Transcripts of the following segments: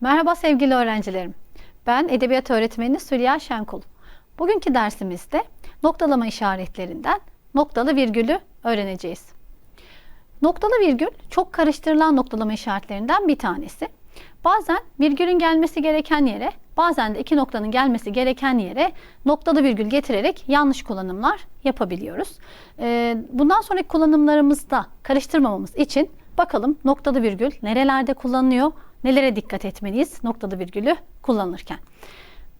Merhaba sevgili öğrencilerim. Ben edebiyat öğretmeni Süleyha Şenkul. Bugünkü dersimizde noktalama işaretlerinden noktalı virgülü öğreneceğiz. Noktalı virgül çok karıştırılan noktalama işaretlerinden bir tanesi. Bazen virgülün gelmesi gereken yere, bazen de iki noktanın gelmesi gereken yere noktalı virgül getirerek yanlış kullanımlar yapabiliyoruz. Ee, bundan sonraki kullanımlarımızda karıştırmamamız için bakalım noktalı virgül nerelerde kullanılıyor, nelere dikkat etmeliyiz noktalı virgülü kullanırken.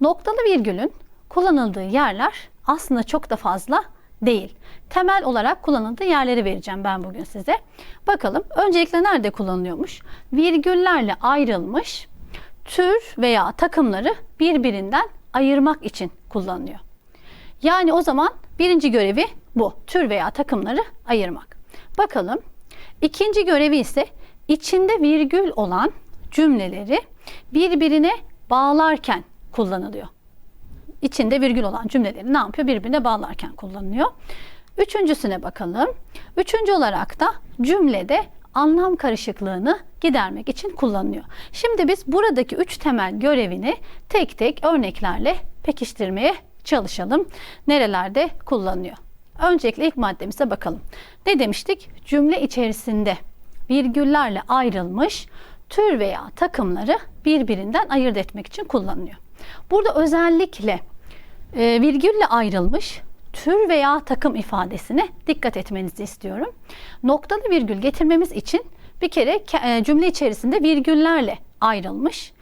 Noktalı virgülün kullanıldığı yerler aslında çok da fazla değil. Temel olarak kullanıldığı yerleri vereceğim ben bugün size. Bakalım öncelikle nerede kullanılıyormuş? Virgüllerle ayrılmış tür veya takımları birbirinden ayırmak için kullanılıyor. Yani o zaman birinci görevi bu. Tür veya takımları ayırmak. Bakalım. İkinci görevi ise içinde virgül olan cümleleri birbirine bağlarken kullanılıyor. İçinde virgül olan cümleleri ne yapıyor? Birbirine bağlarken kullanılıyor. Üçüncüsüne bakalım. Üçüncü olarak da cümlede anlam karışıklığını gidermek için kullanılıyor. Şimdi biz buradaki üç temel görevini tek tek örneklerle pekiştirmeye çalışalım. Nerelerde kullanılıyor? Öncelikle ilk maddemize bakalım. Ne demiştik? Cümle içerisinde virgüllerle ayrılmış tür veya takımları birbirinden ayırt etmek için kullanılıyor. Burada özellikle e, virgülle ayrılmış tür veya takım ifadesine dikkat etmenizi istiyorum. Noktalı virgül getirmemiz için bir kere ke- e, cümle içerisinde virgüllerle ayrılmış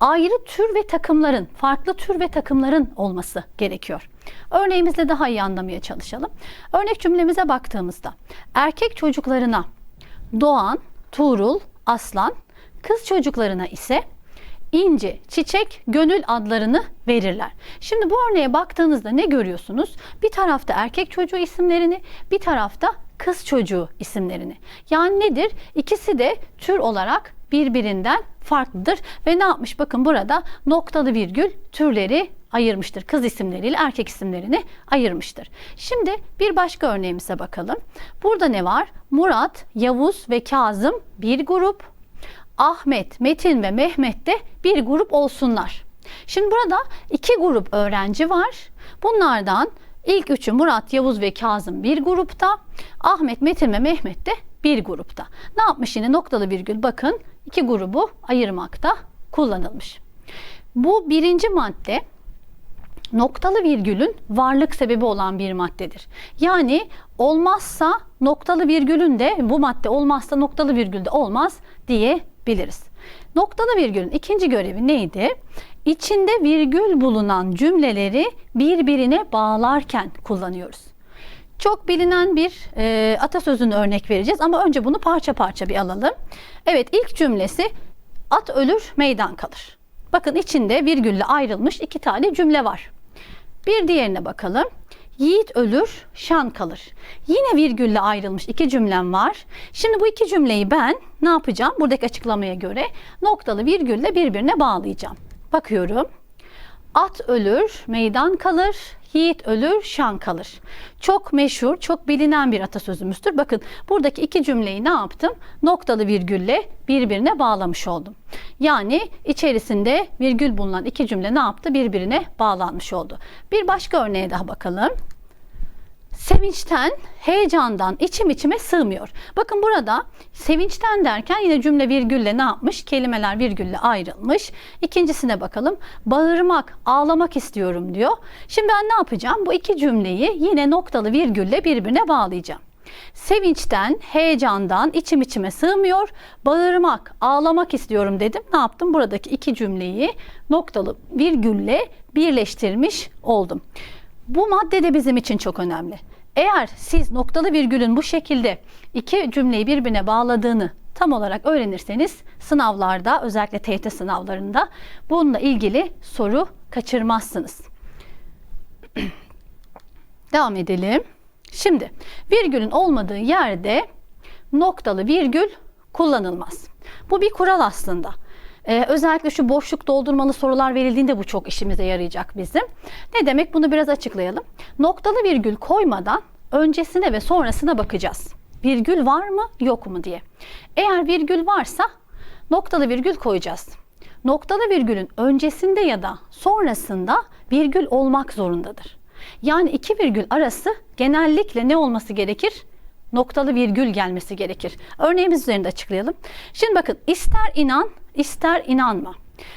ayrı tür ve takımların, farklı tür ve takımların olması gerekiyor. Örneğimizle daha iyi anlamaya çalışalım. Örnek cümlemize baktığımızda erkek çocuklarına Doğan, Tuğrul, Aslan, kız çocuklarına ise İnci, Çiçek, Gönül adlarını verirler. Şimdi bu örneğe baktığınızda ne görüyorsunuz? Bir tarafta erkek çocuğu isimlerini, bir tarafta kız çocuğu isimlerini. Yani nedir? İkisi de tür olarak birbirinden farklıdır ve ne yapmış? Bakın burada noktalı virgül türleri ayırmıştır. Kız isimleriyle erkek isimlerini ayırmıştır. Şimdi bir başka örneğimize bakalım. Burada ne var? Murat, Yavuz ve Kazım bir grup. Ahmet, Metin ve Mehmet de bir grup olsunlar. Şimdi burada iki grup öğrenci var. Bunlardan ilk üçü Murat, Yavuz ve Kazım bir grupta. Ahmet, Metin ve Mehmet de bir grupta. Ne yapmış yine noktalı virgül bakın iki grubu ayırmakta kullanılmış. Bu birinci madde noktalı virgülün varlık sebebi olan bir maddedir. Yani olmazsa noktalı virgülün de bu madde olmazsa noktalı virgül de olmaz diyebiliriz. Noktalı virgülün ikinci görevi neydi? İçinde virgül bulunan cümleleri birbirine bağlarken kullanıyoruz. Çok bilinen bir e, atasözünü örnek vereceğiz ama önce bunu parça parça bir alalım. Evet ilk cümlesi at ölür meydan kalır. Bakın içinde virgülle ayrılmış iki tane cümle var. Bir diğerine bakalım. Yiğit ölür, şan kalır. Yine virgülle ayrılmış iki cümlem var. Şimdi bu iki cümleyi ben ne yapacağım? Buradaki açıklamaya göre noktalı virgülle birbirine bağlayacağım. Bakıyorum. At ölür, meydan kalır, yiğit ölür, şan kalır. Çok meşhur, çok bilinen bir atasözümüzdür. Bakın buradaki iki cümleyi ne yaptım? Noktalı virgülle birbirine bağlamış oldum. Yani içerisinde virgül bulunan iki cümle ne yaptı? Birbirine bağlanmış oldu. Bir başka örneğe daha bakalım. Sevinçten, heyecandan içim içime sığmıyor. Bakın burada sevinçten derken yine cümle virgülle ne yapmış? Kelimeler virgülle ayrılmış. İkincisine bakalım. Bağırmak, ağlamak istiyorum diyor. Şimdi ben ne yapacağım? Bu iki cümleyi yine noktalı virgülle birbirine bağlayacağım. Sevinçten, heyecandan içim içime sığmıyor. Bağırmak, ağlamak istiyorum dedim. Ne yaptım? Buradaki iki cümleyi noktalı virgülle birleştirmiş oldum. Bu madde de bizim için çok önemli. Eğer siz noktalı virgülün bu şekilde iki cümleyi birbirine bağladığını tam olarak öğrenirseniz sınavlarda özellikle TYT sınavlarında bununla ilgili soru kaçırmazsınız. Devam edelim. Şimdi virgülün olmadığı yerde noktalı virgül kullanılmaz. Bu bir kural aslında. Ee, özellikle şu boşluk doldurmalı sorular verildiğinde bu çok işimize yarayacak bizim. Ne demek bunu biraz açıklayalım. Noktalı virgül koymadan öncesine ve sonrasına bakacağız. Virgül var mı yok mu diye. Eğer virgül varsa noktalı virgül koyacağız. noktalı virgülün öncesinde ya da sonrasında virgül olmak zorundadır. Yani iki virgül arası genellikle ne olması gerekir? Noktalı virgül gelmesi gerekir. Örneğimiz üzerinde açıklayalım. Şimdi bakın ister inan ister inanma.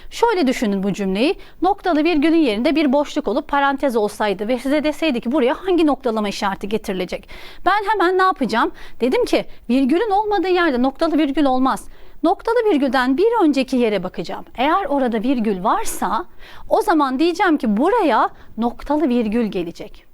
Şöyle düşünün bu cümleyi. Noktalı virgülün yerinde bir boşluk olup parantez olsaydı ve size deseydi ki buraya hangi noktalama işareti getirilecek? Ben hemen ne yapacağım? Dedim ki virgülün olmadığı yerde noktalı virgül olmaz. Noktalı virgülden bir önceki yere bakacağım. Eğer orada virgül varsa o zaman diyeceğim ki buraya noktalı virgül gelecek.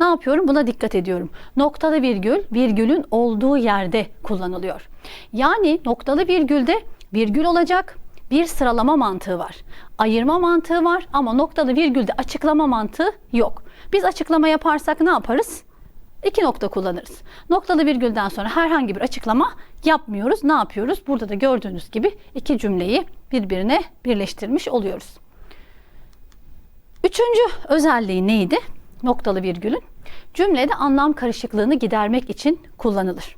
Ne yapıyorum? Buna dikkat ediyorum. Noktalı virgül virgülün olduğu yerde kullanılıyor. Yani noktalı virgülde virgül olacak, bir sıralama mantığı var. Ayırma mantığı var ama noktalı virgülde açıklama mantığı yok. Biz açıklama yaparsak ne yaparız? İki nokta kullanırız. Noktalı virgülden sonra herhangi bir açıklama yapmıyoruz. Ne yapıyoruz? Burada da gördüğünüz gibi iki cümleyi birbirine birleştirmiş oluyoruz. Üçüncü özelliği neydi? Noktalı virgülün. Cümlede anlam karışıklığını gidermek için kullanılır.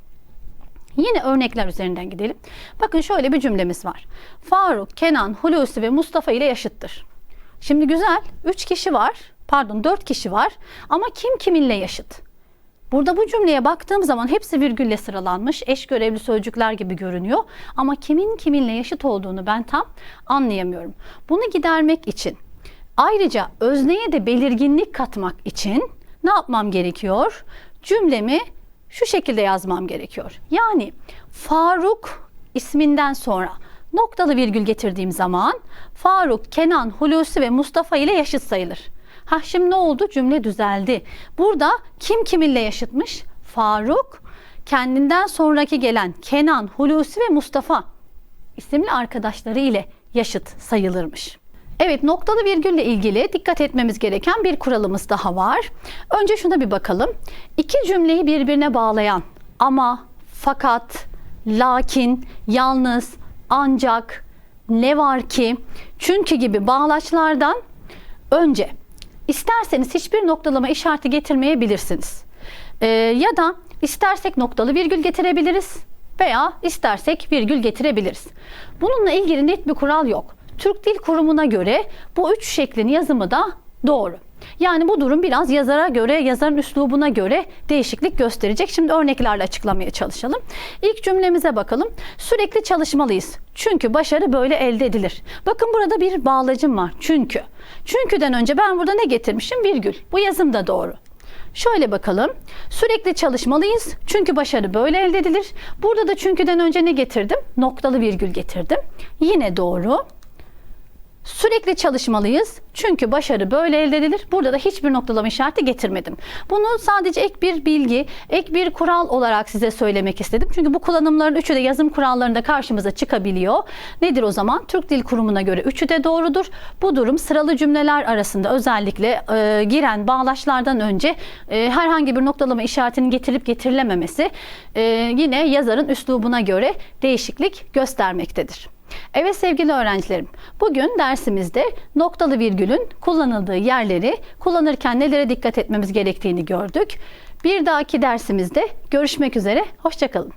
Yine örnekler üzerinden gidelim. Bakın şöyle bir cümlemiz var. Faruk, Kenan, Hulusi ve Mustafa ile yaşıttır. Şimdi güzel. Üç kişi var. Pardon dört kişi var. Ama kim kiminle yaşıt? Burada bu cümleye baktığım zaman hepsi virgülle sıralanmış. Eş görevli sözcükler gibi görünüyor. Ama kimin kiminle yaşıt olduğunu ben tam anlayamıyorum. Bunu gidermek için ayrıca özneye de belirginlik katmak için ne yapmam gerekiyor? Cümlemi şu şekilde yazmam gerekiyor. Yani Faruk isminden sonra noktalı virgül getirdiğim zaman Faruk, Kenan, Hulusi ve Mustafa ile yaşıt sayılır. Ha şimdi ne oldu? Cümle düzeldi. Burada kim kiminle yaşıtmış? Faruk kendinden sonraki gelen Kenan, Hulusi ve Mustafa isimli arkadaşları ile yaşıt sayılırmış. Evet noktalı virgülle ilgili dikkat etmemiz gereken bir kuralımız daha var. Önce şuna bir bakalım. İki cümleyi birbirine bağlayan ama, fakat, lakin, yalnız, ancak, ne var ki, çünkü gibi bağlaçlardan önce isterseniz hiçbir noktalama işareti getirmeyebilirsiniz. Ee, ya da istersek noktalı virgül getirebiliriz veya istersek virgül getirebiliriz. Bununla ilgili net bir kural yok. Türk Dil Kurumu'na göre bu üç şeklin yazımı da doğru. Yani bu durum biraz yazara göre, yazarın üslubuna göre değişiklik gösterecek. Şimdi örneklerle açıklamaya çalışalım. İlk cümlemize bakalım. Sürekli çalışmalıyız. Çünkü başarı böyle elde edilir. Bakın burada bir bağlacım var. Çünkü. Çünküden önce ben burada ne getirmişim? Virgül. Bu yazım da doğru. Şöyle bakalım. Sürekli çalışmalıyız. Çünkü başarı böyle elde edilir. Burada da çünküden önce ne getirdim? Noktalı virgül getirdim. Yine doğru. Sürekli çalışmalıyız. Çünkü başarı böyle elde edilir. Burada da hiçbir noktalama işareti getirmedim. Bunu sadece ek bir bilgi, ek bir kural olarak size söylemek istedim. Çünkü bu kullanımların üçü de yazım kurallarında karşımıza çıkabiliyor. Nedir o zaman? Türk Dil Kurumu'na göre üçü de doğrudur. Bu durum sıralı cümleler arasında özellikle e, giren bağlaçlardan önce e, herhangi bir noktalama işaretinin getirilip getirilememesi e, yine yazarın üslubuna göre değişiklik göstermektedir. Evet sevgili öğrencilerim, bugün dersimizde noktalı virgülün kullanıldığı yerleri kullanırken nelere dikkat etmemiz gerektiğini gördük. Bir dahaki dersimizde görüşmek üzere, hoşçakalın.